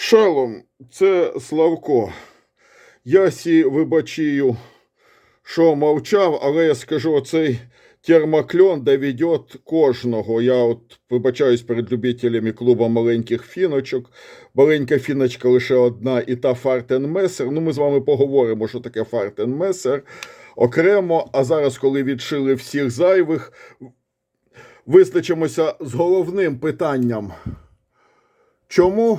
Шалом, це Славко. Я сі вибачію, що мовчав, але я скажу, оцей термокльон доведет кожного. Я от вибачаюсь перед любителями клуба маленьких фіночок. Маленька фіночка лише одна, і та Фартенмесер. Ну, ми з вами поговоримо, що таке Фартенмесер окремо. А зараз, коли відшили всіх зайвих, визначимося з головним питанням. Чому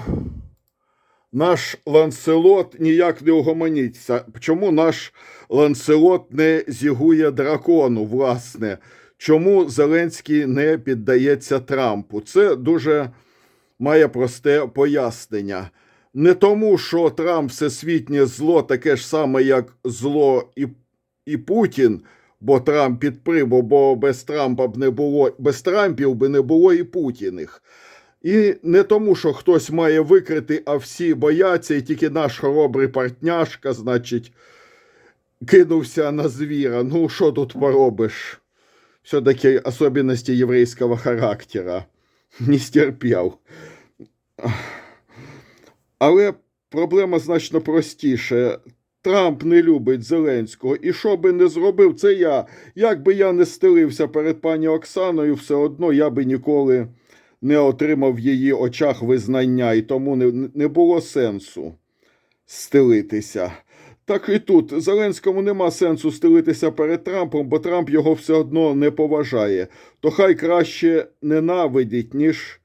наш ланцелот ніяк не угомоніться? Чому наш ланцелот не зігує дракону, власне? Чому Зеленський не піддається Трампу? Це дуже має просте пояснення. Не тому, що Трамп всесвітнє зло таке ж саме, як зло і, і Путін, бо Трамп підприбо, бо без Трампа б не було, без Трампів би не було і Путіних. І не тому, що хтось має викрити, а всі бояться, і тільки наш хоробрий партняшка, значить, кинувся на звіра. Ну, що тут поробиш? Все-таки особенности єврейського характера. Не стерпів. Але проблема значно простіша. Трамп не любить Зеленського, і що би не зробив, це я. Як би я не стелився перед пані Оксаною, все одно я би ніколи не отримав в її очах визнання, і тому не, не було сенсу стелитися. Так і тут Зеленському нема сенсу стелитися перед Трампом, бо Трамп його все одно не поважає. То хай краще ненавидить, ніж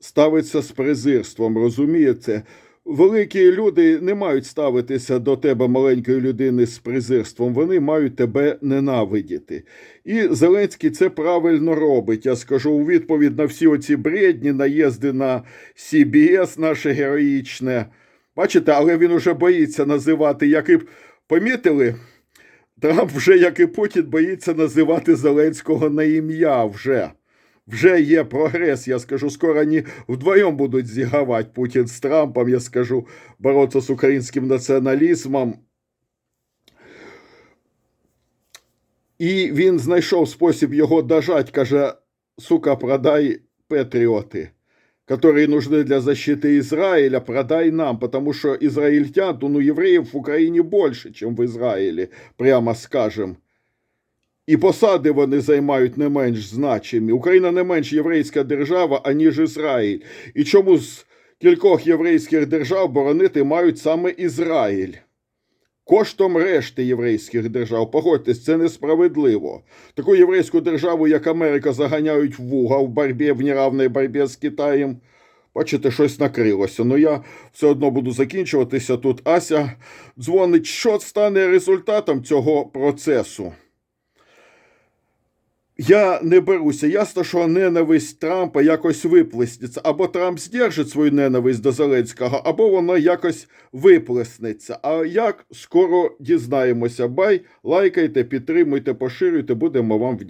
ставиться з презирством, розумієте? Великі люди не мають ставитися до тебе, маленької людини, з презирством. Вони мають тебе ненавидіти. І Зеленський це правильно робить. Я скажу у відповідь на всі оці бредні наїзди на CBS наше героїчне. Бачите, але він уже боїться називати, як і помітили, Трамп вже, як і Путін, боїться називати Зеленського на ім'я вже. Вже є прогрес, я скажу, скоро вони вдвоєм будуть зігравати Путін з Трампом, я скажу, боротися з українським націоналізмом. І він знайшов спосіб його дожать, каже, сука, продай патріоти, которые нужны для защиты Израиля, продай нам, потому что израильтян, ну, евреев в Україні більше, ніж в Ізраїлі, прямо скажем. І посади вони займають не менш значимі. Україна не менш єврейська держава, аніж Ізраїль. І чому з кількох єврейських держав боронити мають саме Ізраїль? Коштом решти єврейських держав. Погодьтесь, це несправедливо. Таку єврейську державу, як Америка, заганяють в вуга в боротьбі, в неравній боротьбі з Китаєм. Бачите, щось накрилося. Ну я все одно буду закінчуватися тут. Ася дзвонить, що стане результатом цього процесу. Я не беруся. Ясно, що ненависть Трампа якось виплеснеться. Або Трамп здержить свою ненависть до Зеленського, або вона якось виплеснеться. А як скоро дізнаємося? Бай, лайкайте, підтримуйте, поширюйте, будемо вам вдячні.